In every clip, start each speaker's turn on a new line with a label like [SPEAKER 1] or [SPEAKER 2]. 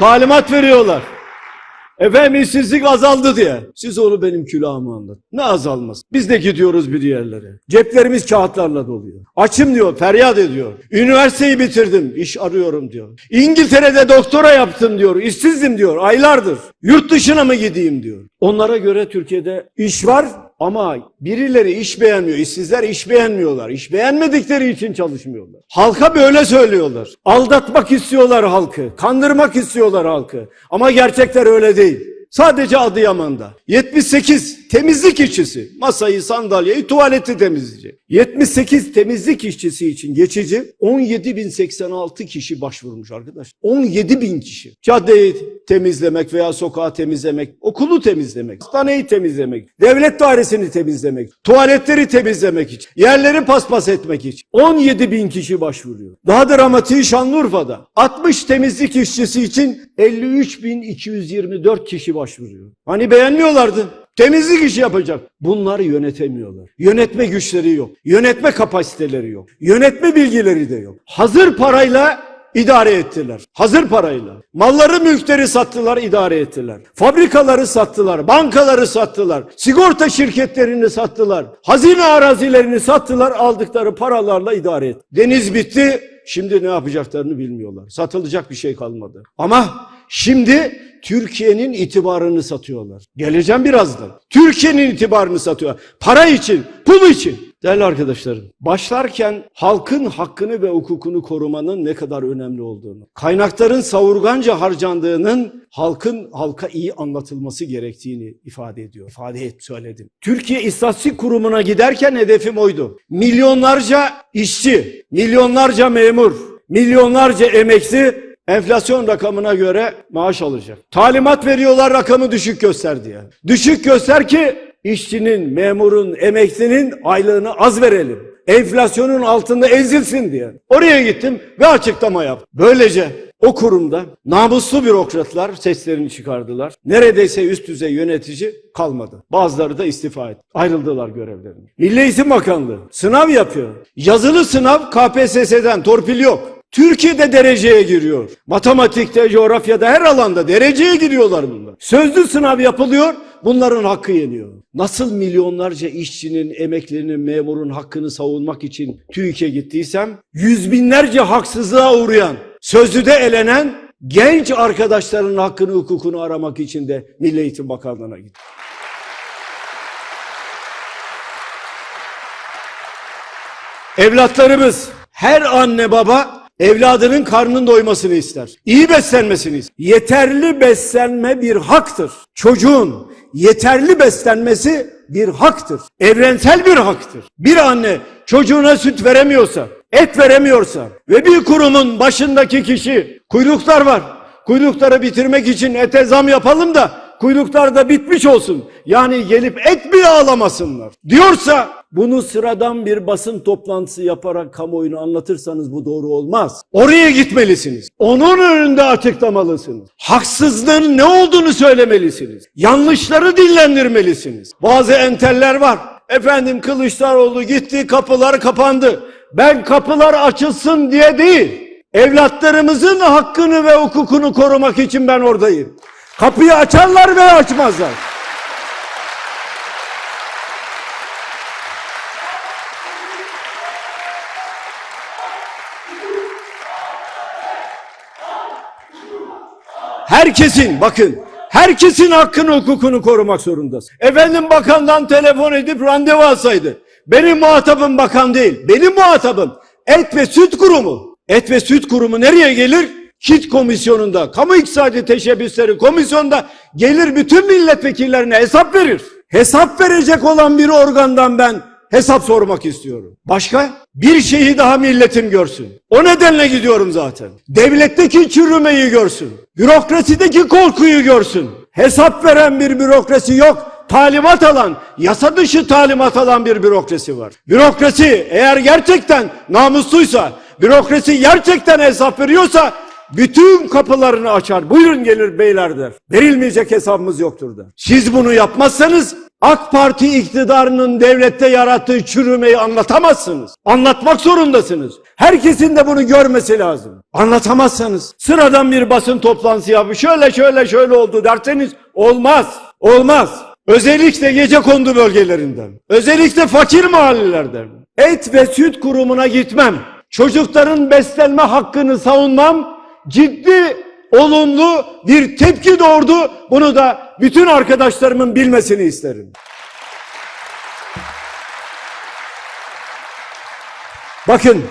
[SPEAKER 1] Talimat veriyorlar. Efendim işsizlik azaldı diye. Siz onu benim külahıma anlat. Ne azalmaz? Biz de gidiyoruz bir yerlere. Ceplerimiz kağıtlarla doluyor. Açım diyor, feryat ediyor. Üniversiteyi bitirdim, iş arıyorum diyor. İngiltere'de doktora yaptım diyor, işsizdim diyor, aylardır. Yurt dışına mı gideyim diyor. Onlara göre Türkiye'de iş var ama birileri iş beğenmiyor. İşsizler iş beğenmiyorlar. İş beğenmedikleri için çalışmıyorlar. Halka böyle söylüyorlar. Aldatmak istiyorlar halkı. Kandırmak istiyorlar halkı. Ama gerçekler öyle değil. Sadece Adıyaman'da 78 temizlik işçisi masayı, sandalyeyi, tuvaleti temizleyecek. 78 temizlik işçisi için geçici 17.086 kişi başvurmuş arkadaş. 17.000 kişi. Caddeyi temizlemek veya sokağı temizlemek, okulu temizlemek, hastaneyi temizlemek, devlet dairesini temizlemek, tuvaletleri temizlemek için, yerleri paspas etmek için 17.000 kişi başvuruyor. Daha dramatiği Şanlıurfa'da 60 temizlik işçisi için 53.224 kişi başvuruyor. Hani beğenmiyorlardı. Temizlik işi yapacak. Bunları yönetemiyorlar. Yönetme güçleri yok. Yönetme kapasiteleri yok. Yönetme bilgileri de yok. Hazır parayla idare ettiler. Hazır parayla. Malları mülkleri sattılar, idare ettiler. Fabrikaları sattılar, bankaları sattılar, sigorta şirketlerini sattılar, hazine arazilerini sattılar, aldıkları paralarla idare et. Deniz bitti, şimdi ne yapacaklarını bilmiyorlar. Satılacak bir şey kalmadı. Ama şimdi Türkiye'nin itibarını satıyorlar. Geleceğim birazdan. Türkiye'nin itibarını satıyor. Para için, pul için. Değerli arkadaşlarım, başlarken halkın hakkını ve hukukunu korumanın ne kadar önemli olduğunu, kaynakların savurganca harcandığının halkın halka iyi anlatılması gerektiğini ifade ediyor. İfade et söyledim. Türkiye İstatistik Kurumu'na giderken hedefim oydu. Milyonlarca işçi, milyonlarca memur, milyonlarca emekli enflasyon rakamına göre maaş alacak. Talimat veriyorlar rakamı düşük göster diye. Düşük göster ki işçinin, memurun, emeklinin aylığını az verelim. Enflasyonun altında ezilsin diye. Oraya gittim ve açıklama yaptım. Böylece o kurumda namuslu bürokratlar seslerini çıkardılar. Neredeyse üst düzey yönetici kalmadı. Bazıları da istifa etti. Ayrıldılar görevlerinden. Milli Eğitim Bakanlığı sınav yapıyor. Yazılı sınav KPSS'den torpil yok. Türkiye'de dereceye giriyor. Matematikte, coğrafyada her alanda dereceye giriyorlar bunlar. Sözlü sınav yapılıyor, bunların hakkı yeniyor. Nasıl milyonlarca işçinin, emeklinin, memurun hakkını savunmak için TÜİK'e gittiysem, yüz binlerce haksızlığa uğrayan, sözlüde elenen genç arkadaşların hakkını, hukukunu aramak için de Milli Eğitim Bakanlığı'na gittim. Evlatlarımız, her anne baba evladının karnının doymasını ister. İyi beslenmesini ister. Yeterli beslenme bir haktır. Çocuğun yeterli beslenmesi bir haktır. Evrensel bir haktır. Bir anne çocuğuna süt veremiyorsa, et veremiyorsa ve bir kurumun başındaki kişi kuyruklar var. Kuyrukları bitirmek için ete zam yapalım da kuyruklar da bitmiş olsun. Yani gelip et bile alamasınlar. Diyorsa bunu sıradan bir basın toplantısı yaparak kamuoyunu anlatırsanız bu doğru olmaz. Oraya gitmelisiniz. Onun önünde açıklamalısınız. Haksızlığın ne olduğunu söylemelisiniz. Yanlışları dillendirmelisiniz. Bazı enteller var. Efendim Kılıçdaroğlu gitti kapılar kapandı. Ben kapılar açılsın diye değil. Evlatlarımızın hakkını ve hukukunu korumak için ben oradayım. Kapıyı açarlar veya açmazlar. Herkesin bakın herkesin hakkını hukukunu korumak zorundasın. Efendim bakandan telefon edip randevu alsaydı. Benim muhatabım bakan değil. Benim muhatabım et ve süt kurumu. Et ve süt kurumu nereye gelir? KİT komisyonunda, kamu iktisadi teşebbüsleri komisyonunda gelir bütün milletvekillerine hesap verir. Hesap verecek olan bir organdan ben hesap sormak istiyorum. Başka? Bir şeyi daha milletim görsün. O nedenle gidiyorum zaten. Devletteki çürümeyi görsün. Bürokrasideki korkuyu görsün. Hesap veren bir bürokrasi yok. Talimat alan, yasa dışı talimat alan bir bürokrasi var. Bürokrasi eğer gerçekten namusluysa, bürokrasi gerçekten hesap veriyorsa bütün kapılarını açar. Buyurun gelir beyler der. Verilmeyecek hesabımız yoktur der. Siz bunu yapmazsanız AK Parti iktidarının devlette yarattığı çürümeyi anlatamazsınız. Anlatmak zorundasınız. Herkesin de bunu görmesi lazım. Anlatamazsanız sıradan bir basın toplantısı yapıp şöyle şöyle şöyle oldu derseniz olmaz. Olmaz. Özellikle gece kondu bölgelerinden. Özellikle fakir mahallelerden. Et ve süt kurumuna gitmem. Çocukların beslenme hakkını savunmam ciddi olumlu bir tepki doğurdu. Bunu da bütün arkadaşlarımın bilmesini isterim. Bakın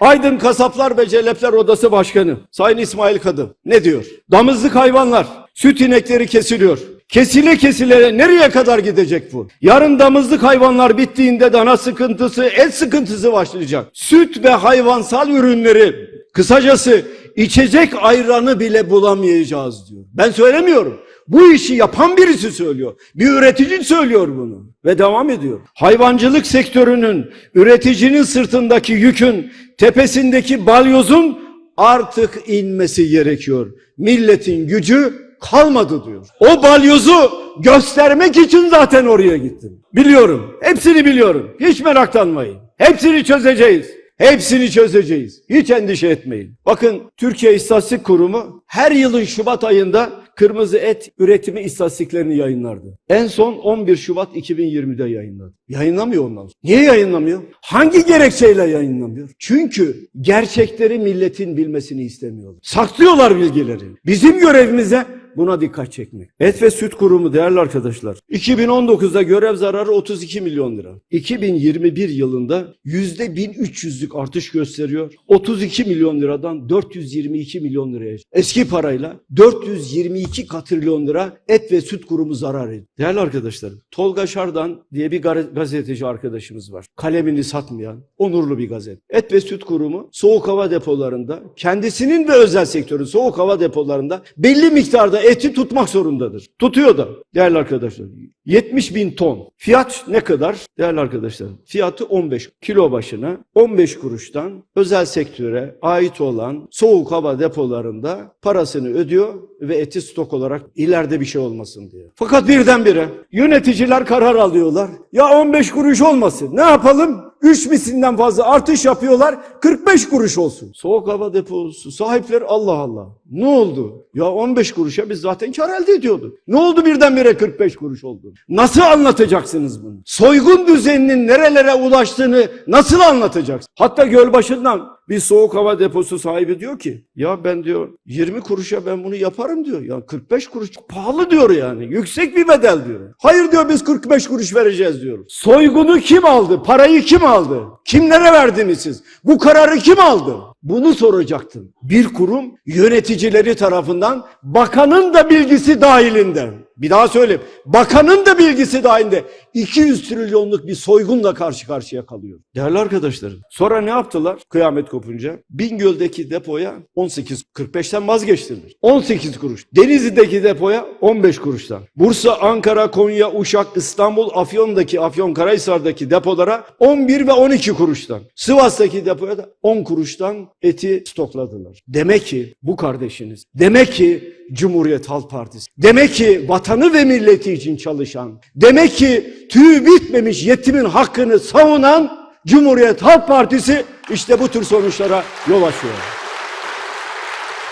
[SPEAKER 1] Aydın Kasaplar ve Celepler Odası Başkanı Sayın İsmail Kadı ne diyor? Damızlık hayvanlar, süt inekleri kesiliyor. Kesile kesile nereye kadar gidecek bu? Yarın damızlık hayvanlar bittiğinde dana sıkıntısı, et sıkıntısı başlayacak. Süt ve hayvansal ürünleri, kısacası içecek ayranı bile bulamayacağız diyor. Ben söylemiyorum. Bu işi yapan birisi söylüyor. Bir üretici söylüyor bunu. Ve devam ediyor. Hayvancılık sektörünün, üreticinin sırtındaki yükün, tepesindeki balyozun artık inmesi gerekiyor. Milletin gücü kalmadı diyor. O balyozu göstermek için zaten oraya gittim. Biliyorum. Hepsini biliyorum. Hiç meraklanmayın. Hepsini çözeceğiz. Hepsini çözeceğiz. Hiç endişe etmeyin. Bakın Türkiye İstatistik Kurumu her yılın Şubat ayında kırmızı et üretimi istatistiklerini yayınlardı. En son 11 Şubat 2020'de yayınladı. Yayınlamıyor ondan sonra. Niye yayınlamıyor? Hangi gerekçeyle yayınlamıyor? Çünkü gerçekleri milletin bilmesini istemiyorlar. Saklıyorlar bilgileri. Bizim görevimize buna dikkat çekmek. Et ve Süt Kurumu değerli arkadaşlar. 2019'da görev zararı 32 milyon lira. 2021 yılında %1300'lük artış gösteriyor. 32 milyon liradan 422 milyon liraya. Eski parayla 422 katrilyon lira et ve süt kurumu zarar ediyor. Değerli arkadaşlarım, Tolga Şardan diye bir gazeteci arkadaşımız var. Kalemini satmayan, onurlu bir gazete. Et ve süt kurumu soğuk hava depolarında, kendisinin ve özel sektörün soğuk hava depolarında belli miktarda eti tutmak zorundadır. Tutuyor da değerli arkadaşlar. 70 bin ton. Fiyat ne kadar? Değerli arkadaşlar. Fiyatı 15 kilo başına 15 kuruştan özel sektöre ait olan soğuk hava depolarında parasını ödüyor ve eti stok olarak ileride bir şey olmasın diye. Fakat birdenbire yöneticiler karar alıyorlar. Ya 15 kuruş olmasın. Ne yapalım? 3 mislinden fazla artış yapıyorlar. 45 kuruş olsun. Soğuk hava deposu sahipleri Allah Allah. Ne oldu? Ya 15 kuruşa biz zaten kar elde ediyorduk. Ne oldu birdenbire 45 kuruş oldu? Nasıl anlatacaksınız bunu? Soygun düzeninin nerelere ulaştığını nasıl anlatacaksınız? Hatta Gölbaşı'ndan bir soğuk hava deposu sahibi diyor ki ya ben diyor 20 kuruşa ben bunu yaparım diyor. Ya 45 kuruş pahalı diyor yani. Yüksek bir bedel diyor. Hayır diyor biz 45 kuruş vereceğiz diyor. Soygunu kim aldı? Parayı kim aldı? Kimlere verdiniz siz? Bu kararı kim aldı? Bunu soracaktım. Bir kurum yöneticileri tarafından bakanın da bilgisi dahilinde. Bir daha söyleyeyim. Bakanın da bilgisi dahilinde 200 trilyonluk bir soygunla karşı karşıya kalıyor. Değerli arkadaşlarım. Sonra ne yaptılar? Kıyamet kopunca. Bingöl'deki depoya 18.45'ten vazgeçtiler. 18 kuruş. Denizli'deki depoya 15 kuruştan. Bursa, Ankara, Konya, Uşak, İstanbul, Afyon'daki, Afyonkarahisar'daki depolara 11 ve 12 kuruştan. Sivas'taki depoya da 10 kuruştan eti stokladılar. Demek ki bu kardeşiniz, demek ki Cumhuriyet Halk Partisi, demek ki vatanı ve milleti için çalışan, demek ki tüyü bitmemiş yetimin hakkını savunan Cumhuriyet Halk Partisi işte bu tür sonuçlara yol açıyor.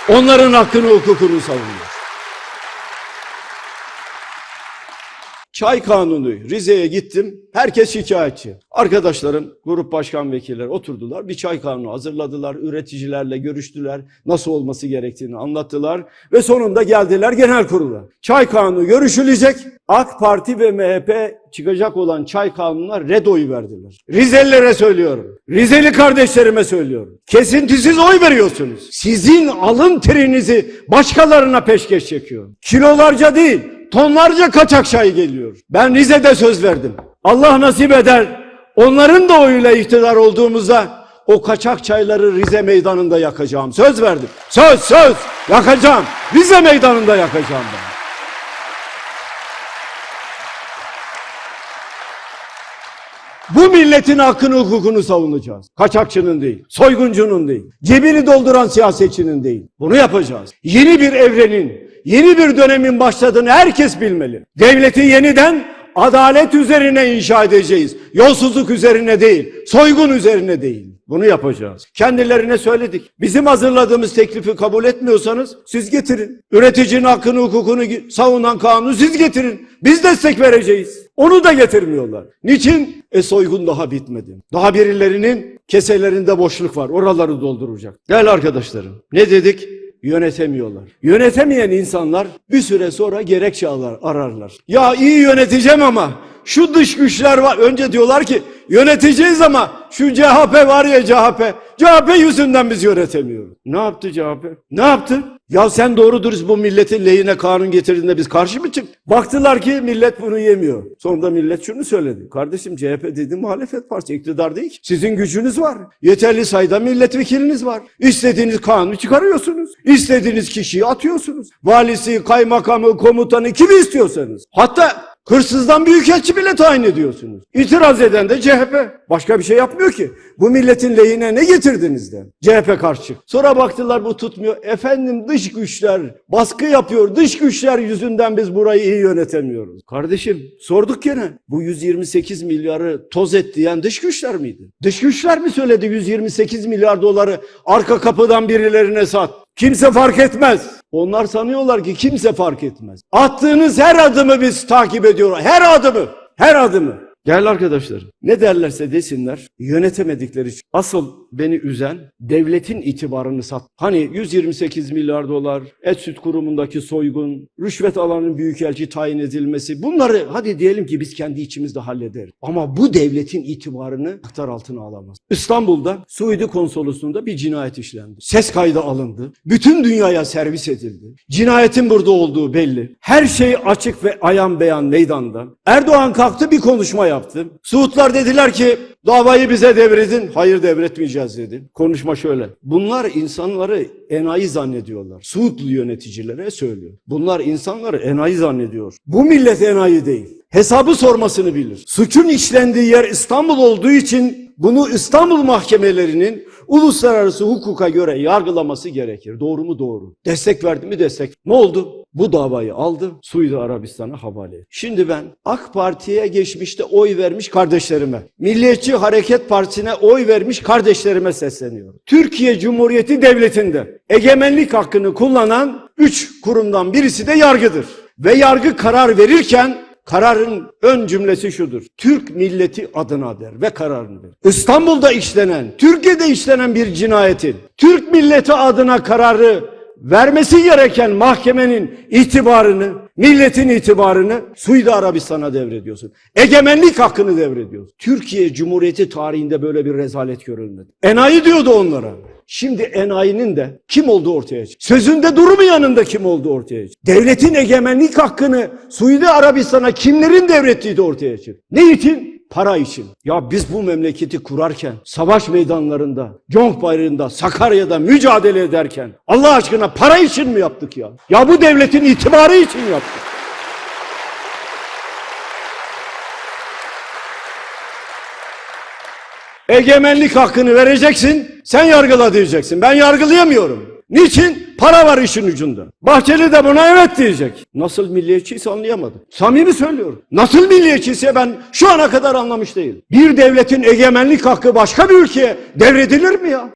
[SPEAKER 1] Onların hakkını hukukunu savunuyor. Çay kanunu Rize'ye gittim. Herkes şikayetçi. Arkadaşlarım, grup başkan vekilleri oturdular. Bir çay kanunu hazırladılar. Üreticilerle görüştüler. Nasıl olması gerektiğini anlattılar. Ve sonunda geldiler genel kurula. Çay kanunu görüşülecek. AK Parti ve MHP çıkacak olan çay kanununa red oyu verdiler. Rizelilere söylüyorum. Rizeli kardeşlerime söylüyorum. Kesintisiz oy veriyorsunuz. Sizin alın terinizi başkalarına peşkeş çekiyor. Kilolarca değil, tonlarca kaçak çay geliyor. Ben Rize'de söz verdim. Allah nasip eder. Onların da oyuyla iktidar olduğumuzda o kaçak çayları Rize meydanında yakacağım. Söz verdim. Söz söz yakacağım. Rize meydanında yakacağım ben. Bu milletin hakkını hukukunu savunacağız. Kaçakçının değil, soyguncunun değil, cebini dolduran siyasetçinin değil. Bunu yapacağız. Yeni bir evrenin, yeni bir dönemin başladığını herkes bilmeli. Devleti yeniden adalet üzerine inşa edeceğiz. Yolsuzluk üzerine değil, soygun üzerine değil. Bunu yapacağız. Kendilerine söyledik. Bizim hazırladığımız teklifi kabul etmiyorsanız siz getirin. Üreticinin hakkını, hukukunu savunan kanunu siz getirin. Biz destek vereceğiz. Onu da getirmiyorlar. Niçin? E soygun daha bitmedi. Daha birilerinin keselerinde boşluk var. Oraları dolduracak. Değerli arkadaşlarım ne dedik? Yönetemiyorlar. Yönetemeyen insanlar bir süre sonra gerekçe arar- ararlar. Ya iyi yöneteceğim ama şu dış güçler var. Önce diyorlar ki yöneteceğiz ama şu CHP var ya CHP. CHP yüzünden biz yönetemiyoruz. Ne yaptı CHP? Ne yaptı? Ya sen doğru dürüst bu milletin lehine kanun getirdiğinde biz karşı mı çıktık? Baktılar ki millet bunu yemiyor. Sonunda millet şunu söyledi. Kardeşim CHP dedi muhalefet partisi iktidar değil ki. Sizin gücünüz var. Yeterli sayıda milletvekiliniz var. İstediğiniz kanunu çıkarıyorsunuz. İstediğiniz kişiyi atıyorsunuz. Valisi, kaymakamı, komutanı kimi istiyorsanız. Hatta Hırsızdan büyükelçi bile tayin ediyorsunuz. İtiraz eden de CHP. Başka bir şey yapmıyor ki. Bu milletin lehine ne getirdiniz de? CHP karşı. Sonra baktılar bu tutmuyor. Efendim dış güçler baskı yapıyor. Dış güçler yüzünden biz burayı iyi yönetemiyoruz. Kardeşim sorduk gene. Bu 128 milyarı toz et diyen dış güçler miydi? Dış güçler mi söyledi 128 milyar doları arka kapıdan birilerine sat? Kimse fark etmez. Onlar sanıyorlar ki kimse fark etmez. Attığınız her adımı biz takip ediyoruz. Her adımı. Her adımı. Değerli arkadaşlarım ne derlerse desinler yönetemedikleri için asıl beni üzen devletin itibarını sat. Hani 128 milyar dolar, et süt kurumundaki soygun, rüşvet alanın büyükelçi tayin edilmesi bunları hadi diyelim ki biz kendi içimizde hallederiz. Ama bu devletin itibarını aktar altına alamaz. İstanbul'da Suudi konsolosluğunda bir cinayet işlendi. Ses kaydı alındı. Bütün dünyaya servis edildi. Cinayetin burada olduğu belli. Her şey açık ve ayan beyan meydanda. Erdoğan kalktı bir konuşma. Suudlar dediler ki davayı bize devredin. Hayır devretmeyeceğiz dedi. Konuşma şöyle. Bunlar insanları enayi zannediyorlar. Suudlu yöneticilere söylüyor. Bunlar insanları enayi zannediyor. Bu millet enayi değil. Hesabı sormasını bilir. Suçun işlendiği yer İstanbul olduğu için bunu İstanbul mahkemelerinin uluslararası hukuka göre yargılaması gerekir. Doğru mu doğru. Destek verdi mi destek. Ne oldu? Bu davayı aldı Suudi Arabistan'a havale etti. Şimdi ben AK Parti'ye geçmişte oy vermiş kardeşlerime, Milliyetçi Hareket Partisi'ne oy vermiş kardeşlerime sesleniyorum. Türkiye Cumhuriyeti Devleti'nde egemenlik hakkını kullanan üç kurumdan birisi de yargıdır. Ve yargı karar verirken Kararın ön cümlesi şudur. Türk milleti adına der ve kararını verir. İstanbul'da işlenen, Türkiye'de işlenen bir cinayetin Türk milleti adına kararı vermesi gereken mahkemenin itibarını, milletin itibarını Suudi Arabistan'a devrediyorsun. Egemenlik hakkını devrediyorsun. Türkiye Cumhuriyeti tarihinde böyle bir rezalet görülmedi. Enayi diyordu onlara. Şimdi enayinin de kim olduğu ortaya çıktı. Sözünde durmayanın da kim olduğu ortaya çıktı. Devletin egemenlik hakkını Suudi Arabistan'a kimlerin devrettiği de ortaya çıktı. Ne için? Para için. Ya biz bu memleketi kurarken, savaş meydanlarında, Conk bayrağında, Sakarya'da mücadele ederken Allah aşkına para için mi yaptık ya? Ya bu devletin itibarı için yaptık. Egemenlik hakkını vereceksin, sen yargıla diyeceksin. Ben yargılayamıyorum. Niçin? Para var işin ucunda. Bahçeli de buna evet diyecek. Nasıl milliyetçiyse anlayamadım. Samimi söylüyorum. Nasıl milliyetçiyse ben şu ana kadar anlamış değilim. Bir devletin egemenlik hakkı başka bir ülkeye devredilir mi ya?